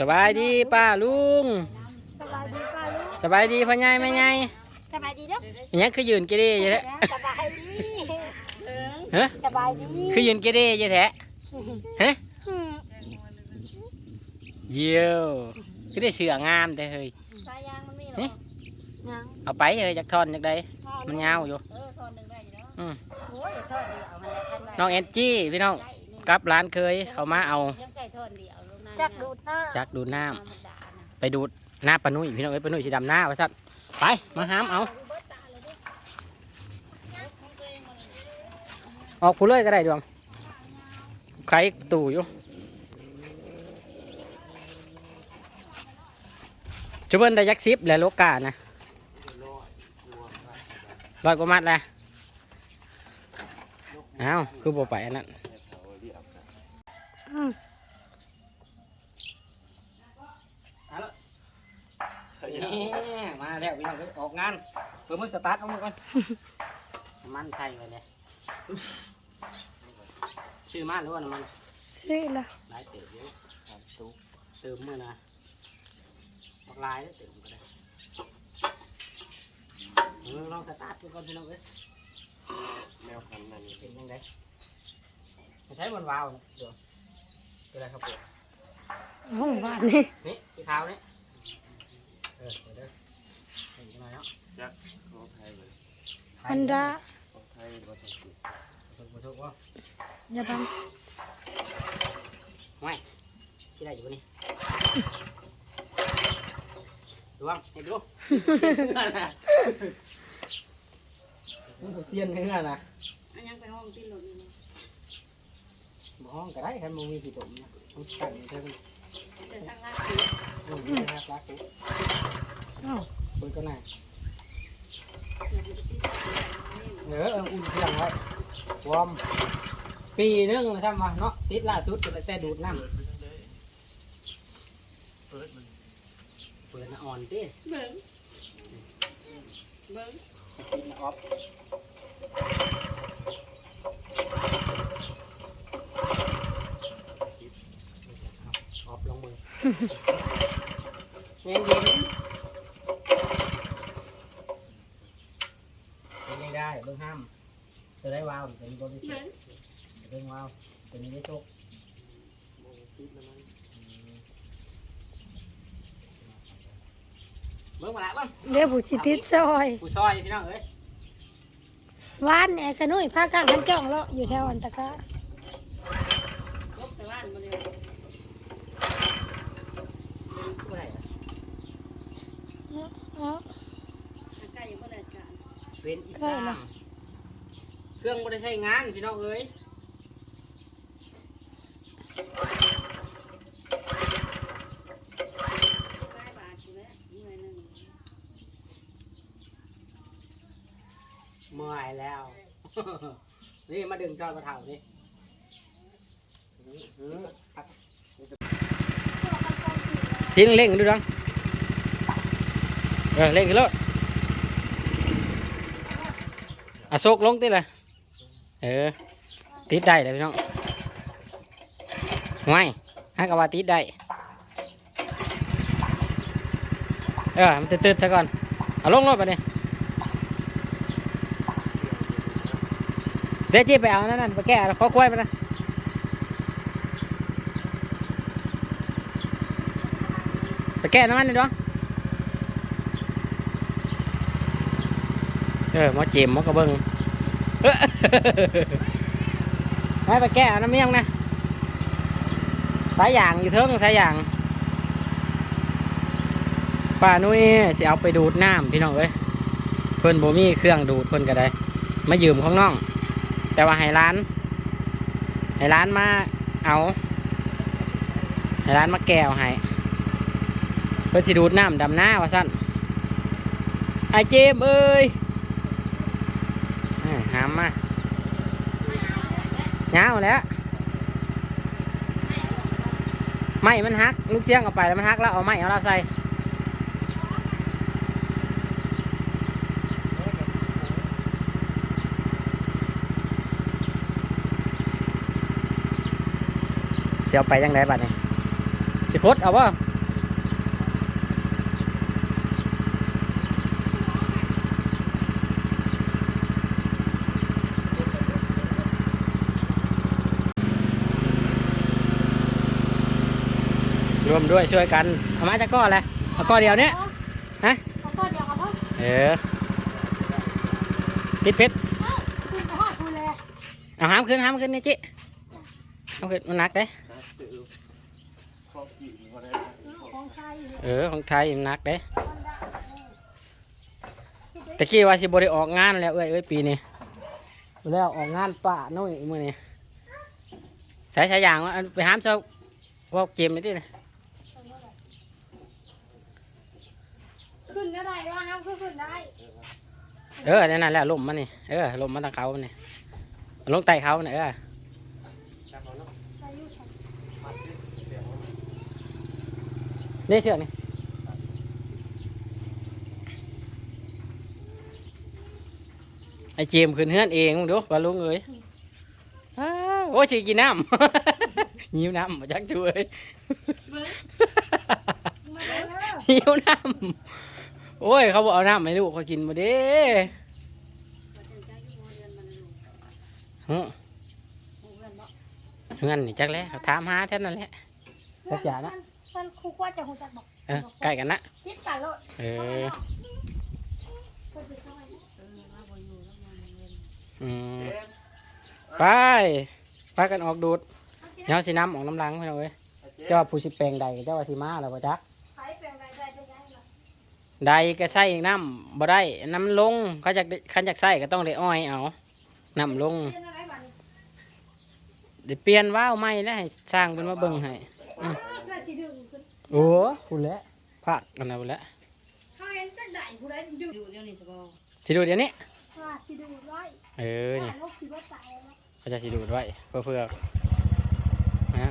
สบายดีป้าลุง สบายดีป้าลูกสบายดีพ่อใหญ่แม่ใหญ่สบายดีเด้ออิหยังคือยืนเกเรอยู่แท้สบายดีฮะสบายดีคือยืนเกเรอยู่แท้ฮะเยี่ยวคือได้เสืองามแต่เฮ้ยสายยางมันมีเหรอเฮ้ยยังเอาไปเฮ้ยจากทอนจากใดมันยาวอยู่เออทอนหนึงได้อยู่แล้วอืมโอ้ยทอนเดียวเอามาแล้วกันไว้น้องแอนจี้พี่น้อง กับร้านเคยเขามาเอายังใส่ทอนเดียวลงน้ำจักดูดหน้าจักดูดน้ธรรมดานะำไปดูดหน้าปานุ่ยพี่น้องเอ้ยปานุ่ยสีดำหน้าว่าสัตว์ไปมาหามเอา ออกผู้เลยก็ได้ดวงใครตู่อยู่จุบเบิ้ลได้ยักษ์ซิปและโลกานะร้อยกว่ามัดแล้วอ้าวคือบ่ไปอันนั้นนี่ มาแล้วพี่น้องเอ้ยออกงานเพิ่มมือสตาร์ทเอามือก่อนมันใช่เลยเนี่ยชื่อมันหรือว่าน้ำมันซื้อละหลายเติมเยอะสามตุ๊กเติมมือนะบักลายแล้วเติมก็ได้เออลองสตาร์ทดูก่อนพี่น้องเอ้ยแนวคันนั่นนี่เป็นยังไงใช้บนวาล์วนะเดี๋ยว เป็นอะไรครับเปิดห้องบ้านนี่นี่ที่เท้านี่เออเดี๋ยวเด้อเห็นจังหน่อยเนาะจักของไทยเลยฮันดาของไทยบ่ต้องสิถูกบ่ถูกว่าอย่าบังไม่ที่ได้อยู่นี่ดูบ้างเห็นดูมันเสียนเนื้อนะอันยังไปห้องที่หล่นนี่นะบ่ ห้องก็ได้คันบ่มีกี่ตุ่มนะต้องตั้งเท่านี้เดินทางลาดโอ้ยน่ารักปุ๊บอ้าวเปิดก็น่าเออเอออุ่นเครื่องไว้วอร์มปีนึงนะครับมาเนาะติดล่าสุดก็แต่ดูดน้ำเปิดมันเปิดอ่อนเติเบิ้งเบิ้งติดน่ะออฟออฟลงมือเย็นเย็นเป็นยังได้เบิ่งห้ามจะได้วาวจะมีบริสุท เบิ้ง ธิ์เบิ่งวาวจะมีได้โชคบ่ติดแล้วมันเบิ่งมาละเบิ่งเดี๋ยวผู้สิติดซอยผู้ซอยพี่น้องเอ้ยว่านแหนขนุยพากลางขันจ้องเลาะอยู่แถวอันตะกะล บแต่บ้เอะอ๋อใกล้ยังไม่ได้การเป็นอีใกล้สานเครื่องบ่ได้ใช้งานพี่น้องเอ้ยใกล้บาทอยู่แล้วเมื่อยหนึงเมื่อยแล้ว นี่มาดึงจอยมาเท่านี่ ทิ้งเล่งดูดังเออเล่งขึ้นแล้วอะโซกลงติเลยเออติดได้เลยพี่น้องห่วยให้กับว่าติดได้เออมันตืดๆซะก่อนเอาลงรถไปเนี่ยเดี๋ยวจีไปเอานั่นนั่นไปแก้เขอควายมานะไป แก้น้ำมันนี่ดวงเออหมอเจมหมอกระเบิงเอ้อไปไปแก้เอาน้ำเมี่ยงนะสายยางอยู่เทิงสายยางป้านุ้ยสิเอาไปดูดน้ำพี่น้องเอ้ยเพิ่นบ่มีเครื่องดูดเพิ่นก็ได้มายืมของน้อง แต่ว่าให้ร้านให้ร้านมาเอาให้ร้านมาแก้วให้เพื่อสิดูดน้ำดำหน้าว่าสั้นไอเจมเอ้ยหามมาเงาแล้วไม้มันหักลูกเชียงเอาไปแล้วมันหักแล้วเอาไม้เอาเราใส่เสิเอาไปยังไงบัดนี้สิคดเอาบ่ รวมด้วยช่วยกันเอามาจากก้อนเลยเอาก้อนเดียวเนี้ยฮะเอาก้อนเดียวครับพ่อเออปิดปิดคุณไปทอดคุณเลยเอาห้ามขึ้นห้ามขึ้นนี่จิเอาขึ้นมันหนักเด้หาซื้อข้าวกี่ก็ได้ของใครอยู่เออของไทยมันหนักเด้ตะกี้ว่าสิบได้ออกงานแล้วเอ้ยเอ้ยปีนี้แล้วออกงานป่าโน่ยมื้อนี้ใช้ใช้ยางว่าอันไปห้ามเจ้าว่าเกมนี่ติขึ้น ได้ว่าห้าขึ้นได้ เออนั่นแหละลมมันนี่ เออลมมันทางเขามันนี่มันลงไตเขาเนี่ยเออนาะใส่อยู่ใส่มัดเสียงนี่เชือกนี่ไอเจมขึ้นเฮือนเองมึงดูปลาลุงเอ้ยโอ้ยสิกินน้ำหิวน้ำมาจักช่วยหิวน้ำ โอ้ย เขาบอกเอาน้ำให้ลูกเขากินมาเด้ฮะเฮือนนี่จักแล้วถามหาแท่นั้นแหละสักอย่างนะมันครูกว่าจะหัวจักบอกเออใกล้กันนะพิษกันโลดเอออืมไปไปกันออกดูดเนาสิน้ำออกน้ำลังพี่น้องเอ้ยเจ้าว่าผู้สิแปลงใดเจ้าว่าสิมาแล้วบ่จักใครเปลี่ยนอะไรได้จะยังไง ใดก็ใส่น้ำบ่ได้น้ำลงเขาจะขันจากใส่ก็ต้องได้อ้อยเอาน้ำลงเปลี่ยนอะไรบ้างเดี๋ยวเปลี่ยนว้าวใหม่แล้วให้สร้างเป็นมาเบิ่งให้เพื่อสีดึงขึ้นโอ้คุณแล้วพากกันเอาแล้วเขาเห็นจังไดผู้ใดดึงอยู่เดี๋ยวนี้สบายสิดูดเดี๋ยวนี้ว่าสีดึงไว้เออนี่ว่าลบสีว่าตายแล้วเขาจะสิดูดไว้เพื่อเพื่อนะ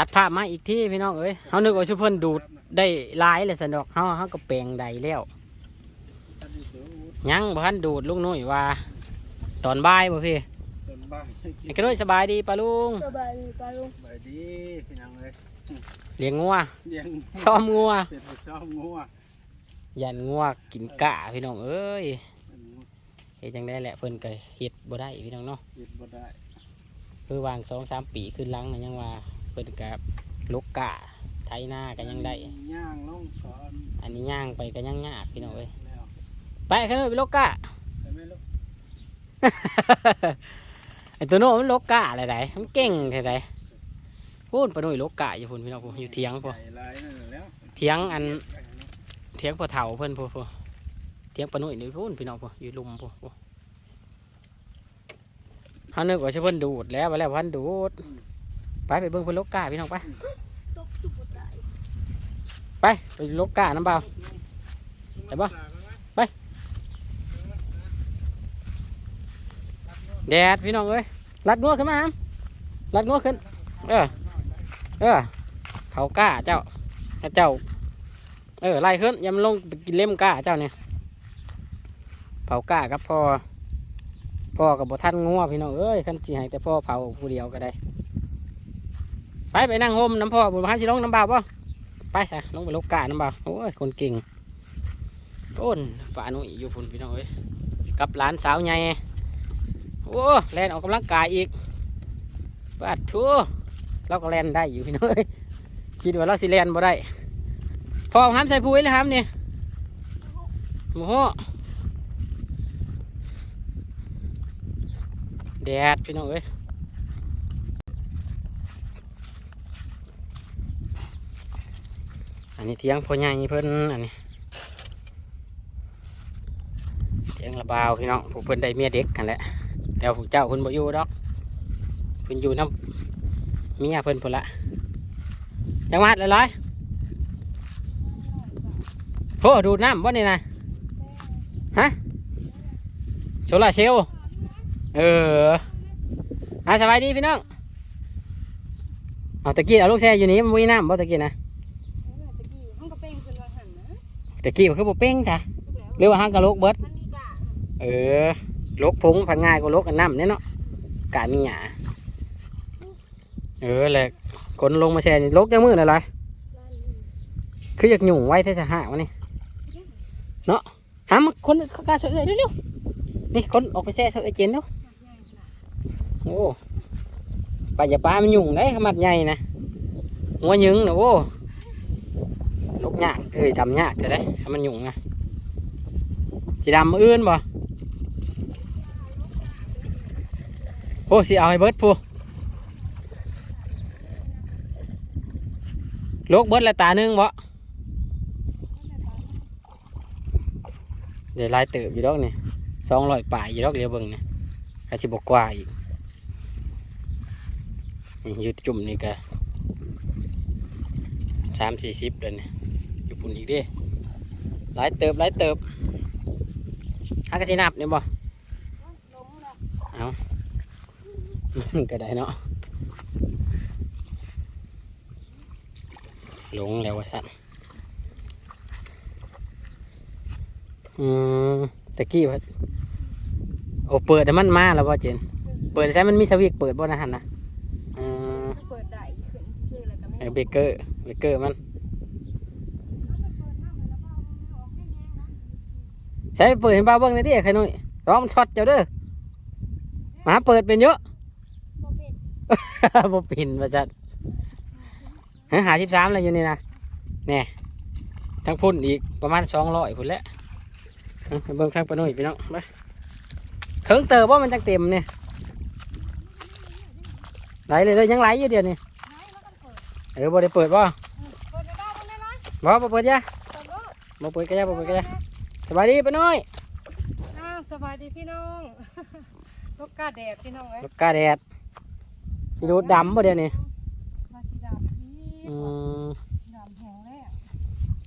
ตัดภาพมาอีกที่พี่น้องเอ้ยเขานึกว่าชุบเพิ่นดูดได้หลายเลยสันดอกเขาเขาก็แปลงใดแล้วตัดดีเสืออูดยังบ่ทันดูดลุงนุ่ยว่า ตอนบ่ายบ่พี่ต้นบ้างให้กิไอ้นกระนุ่ยสบายดีปะลุงสบายดีปลาลุงใบดีเป็นยังไงเลี้ยงงัวเลี้ยงซ้อมงัวเสร็จชอบงัวยันงัวกินกะพี่น้องเอ้ยเป็นงัวเฮ็ดจังได้แหละเพิ่นก็เฮ็ดบ่ได้พี่น้องเนาะกินบ่ได้คือวางสองสามปีขึ้นหลังน่ะยังว่าเพิ่นก็ลุกกะไถนาก็ยังได้ ย่างลงก่อนอันนี้ย่างไปก็ยังยากพี่น้องเอ้ยแล้วไปขึ้นไปลุกกะ ใช่ไหมลูกไอ้ตัวโน้มันลุกกะอะไรไดมันเก่งแท้ไดพูนปะหนุ่ยลุกกะอยู่พุ่นพี่น้องพุ่นอยู่เถียงพุ่นใหญ่หลายนั่นแหละแล้วเถียงอันเถียงพ่อเฒ่าเพิ่นพุ่นพุ่นเถียงปะหนุ่ยนี่พุ่นพี่น้องพุ่นอยู่ลุมพุ่นพุ่นเฮานึกว่าสิเพิ่นดูดแล้วว่าแล้วเพิ่นดูด ไปไปเบิ่งเพิ่นลุกกะพี่น้องไปตกสุดตายไปไปลุกกะน้ำเปล่าไปบ่แดดพี่น้องเอ้ยรัดงัวขึ้นมาครับรัดงัวขึ้นเออเออเขากล้าเจ้าให้เจ้า เออไล่ขึ้นอยังลงไปกินเล่มกล้าเจ้าเนี่ยเผากล้ากับพ่อพ่อกับบท่านงัวพี่น้องเอ้ยขันจีให้แต่พ่อเผาผู้เดียวก็ได้ ไปไปนั่งห่มน้ำพ่อบุญพานชิลงน้ำบ่าวป่ะไปซะลงไปลกกาน้ำบ่าวโอ้ยคนเก่งโอ้นป่าหนุ่ยอยู่พุ่นพี่น้องเอ้ยกับหลานสาวใหญ่โอ้แลนออกกำลังกายอีกบาดทัวเราก็แลนได้อยู่พี่น้อยคิดว่าเราสิแลนบ่ได้พอห้ามใส่ปุ๋ยเลยครับนี่ยโอ้โหแดดพี่น้องเอ้ย อันนี้เทียงพ่อใหญ่เพิ่นอันนี้เทียงระบาวพี่น้องผู้เพิ่นได้เมียเด็กกันแหละแต่ผู้เจ้าเพิ่นบ่อยู่ดอกเพิ่นอยู่น้ำเมียเพิ่นพุ่นละจังหวัดละร้อยโหดูดน้ำบ่นี่นะฮะโซลาเซลล์เอออะสบายดีพี่น้องเอาตะกี้เอาลูกแช่อยู่นี่มันมีน้ำบ่ตะกี้นะกี้ห้องกระเป้งขึ้นมาหันนะ แตะกี้มันคือบ่เป้งจ้ะหรือว่าห้างกะโลกเบิดมันมีกะเออโลกพุงพันง่ายกว่าโลกกันน้ำเนี่ยเนาะกามีหยาเออแหละคนลงมาแชร์นี่ลกจังมืออะไรคืออยากหยุ่งไว้เทศหะวะนี่เนาะหามาคนเขากาเสือเอ้ยเร็วๆนี่คนออกไปแซ่เสือเอ้ยเจนเร็วโอ้ปลาอย่าปลามันหยุ่งได้ขมัดใหญ่นะหัวยึงนะโอ้ ยากเอ้ยดำยากจะได้ให้มันหยุ่งนะสีดำมืออื่นบ่โอ้สิเอาให้เบิดพูลกเบิดละตาหนึ่งบ่เดี๋ยวลายเติบอยู่ดอกนี่สองร้อยป่ายอยู่ดอกเดียวเบิ่งนี่อาจสิบกว่าอีกนี่อยู่จุ่มนี่ก็สามสี่สิบเลยนี่อยู่ ปุ่นอีกเดิหลายเติบหลายเติบหากระสินับเนี่ยบ่ลงแล้วเอาก็ได้เนาะหลงแล้ววะสัตว์อืมตะกี้ว่าโอ้เปิดแต่มันมาแล้วป่ะเจน เปิดใช้มันมีสวิกเปิดบ่นะฮันนะอืมเปิดได้ขึ้นซื้อแล้วก็ไม่เออเบเกอร์เบเกอร์มัน ใช้เปิดเห็นบ้าเบิ้งในที่ใครหนุ่ยร้องมันช็อตเจ้าเด้อมาเปิดเป็นเยอะบ่เป็นบ่ปินมาจัดเฮ้ยหาสิบสามอะไรอยู่นี่นะเนี่ยทั้งพุ่นอีกประมาณสองร้อยพุ่นแหละเอ้าไปเบิ่งข้างปะหนุ่ยพี่น้องไปเถิงเติบว่ามันจังเต็มเนี่ยไหลเลยเลยยังไหลอยู่เดียวนี่เออบ่ได้เปิดบ่เปิดได้บ่ได้ไหมบ่บ่เปิดยะเปิดเด้อบ่เปิดกะยะบ่เปิดกะยะ สบายดีปะหนุ่ยอ้าวสบายดีพี่น้องลูกกาแดดพี่น้องเอ้ยลูกกาแดดสิดูดดำบ่เดี๋ยวนี้มาสีดำนี่อืมดำแห้งแล้ว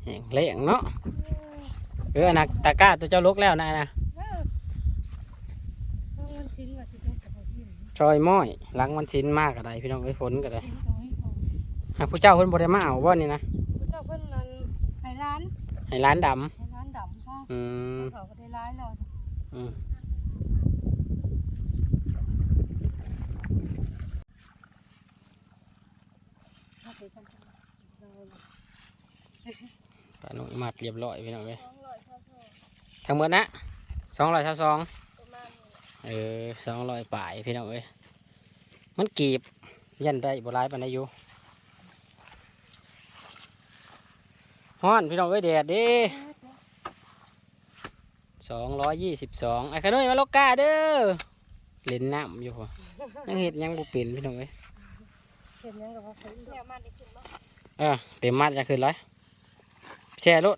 แห้งแล้งเนาะเออนักตะกร้าตัวเจ้าลกแล้วนายนะเออต้องเงินชิ้นว่าสิต้องกับพี่ชอยม้อยหลังมันชิ้นมากก็ได้พี่น้องเอ้ยฝนก็ได้ชิ้นตรงนี้ของหากผู้เจ้าเพิ่นบ่ได้มาเอาบ่นี่นะพระเจ้าเพิ่นนั้นให้ร้านให้ร้านดำให้ร้านดำพ่ ออืมเขาก็ได้ร้ายแล้วอืมเขาไปทำปลาหนุ่ยมัดเรียบร้อยพี่น้องเอ้ยสองร้อยเท่าทั้งหมดนะสองร้อยสองๆประมาณนี้แหละเออสองร้อยป่ายพี่น้องเอ้ยมันกีบยันได้บ่ร้ายปานใดอยู่ฮ้อนพี่น้องเอ้ยแดดเดิ สองร้อยยี่สิบสองไอ้ขนุยมาลกกาเด้อเล่นน้ำอยู่พอยังเห็ดหยังบ่เป็นพี่น้องเอ้ยเห็นยังกับว่าเขาแล้วมันได้ขึ้นบ่เออเต็มมัดจะขึ้นเลยแช่รถ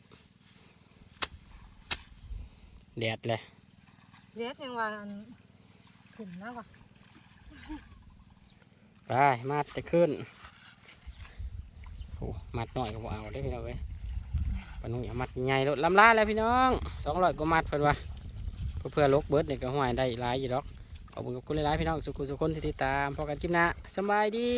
แดดเลยเด็ดยังว่าอันขึ้นนะว่ะไปมัดจะขึ้นโอ้มัดหน่อยก็บ่เอาได้อพี่น้องเอ้ย ปนุ่ยเอามัดใหญ่รถลำลาแล้วพี่น้องสองร้อยก็มัดเพิ่นว่าเพื่อเพื่อลกเบิร์ดเนี่ยก็ห่วยได้หลายอยู่ดอกขอบคุณกับคุณหลายๆพี่น้องสุขุสุขคนที่ติดตามพอกันคลิปหน้าสบายดี